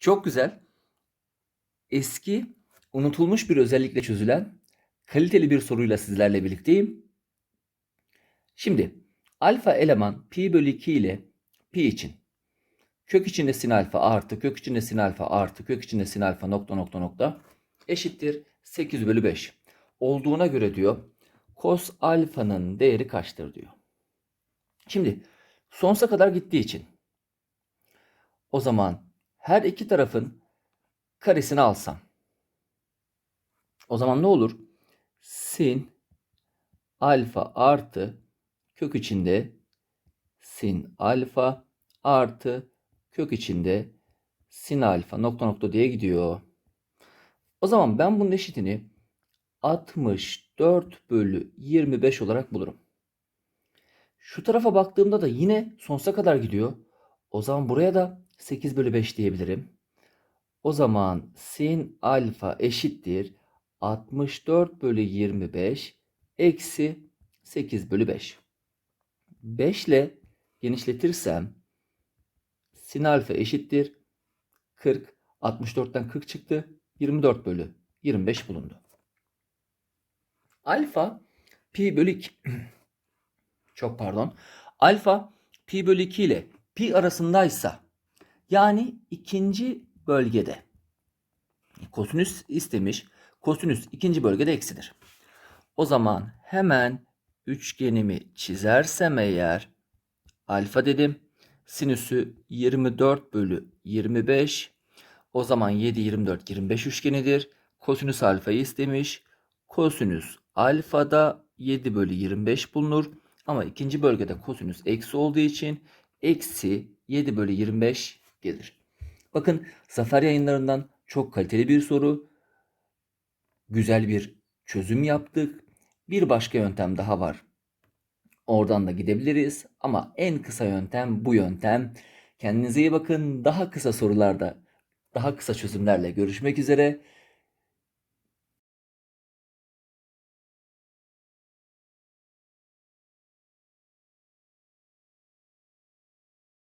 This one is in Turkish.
Çok güzel. Eski, unutulmuş bir özellikle çözülen kaliteli bir soruyla sizlerle birlikteyim. Şimdi alfa eleman pi bölü 2 ile pi için kök içinde sin alfa artı kök içinde sin alfa artı kök içinde sin alfa nokta nokta nokta eşittir 8 bölü 5 olduğuna göre diyor cos alfanın değeri kaçtır diyor. Şimdi sonsuza kadar gittiği için o zaman her iki tarafın karesini alsam o zaman ne olur? Sin alfa artı kök içinde sin alfa artı kök içinde sin alfa nokta nokta diye gidiyor. O zaman ben bunun eşitini 64 bölü 25 olarak bulurum. Şu tarafa baktığımda da yine sonsuza kadar gidiyor. O zaman buraya da 8 bölü 5 diyebilirim. O zaman sin alfa eşittir 64 bölü 25 eksi 8 bölü 5. 5 ile genişletirsem sin alfa eşittir 40. 64'ten 40 çıktı. 24 bölü 25 bulundu. Alfa pi bölü 2 çok pardon. Alfa pi bölü 2 ile pi arasındaysa yani ikinci bölgede kosinüs istemiş. Kosinüs ikinci bölgede eksidir. O zaman hemen üçgenimi çizersem eğer alfa dedim. Sinüsü 24 bölü 25. O zaman 7, 24, 25 üçgenidir. Kosinüs alfayı istemiş. Kosinüs alfada 7 bölü 25 bulunur. Ama ikinci bölgede kosinüs eksi olduğu için eksi 7 bölü 25 gelir. Bakın Zafer yayınlarından çok kaliteli bir soru. Güzel bir çözüm yaptık. Bir başka yöntem daha var. Oradan da gidebiliriz ama en kısa yöntem bu yöntem. Kendinize iyi bakın. Daha kısa sorularda, daha kısa çözümlerle görüşmek üzere.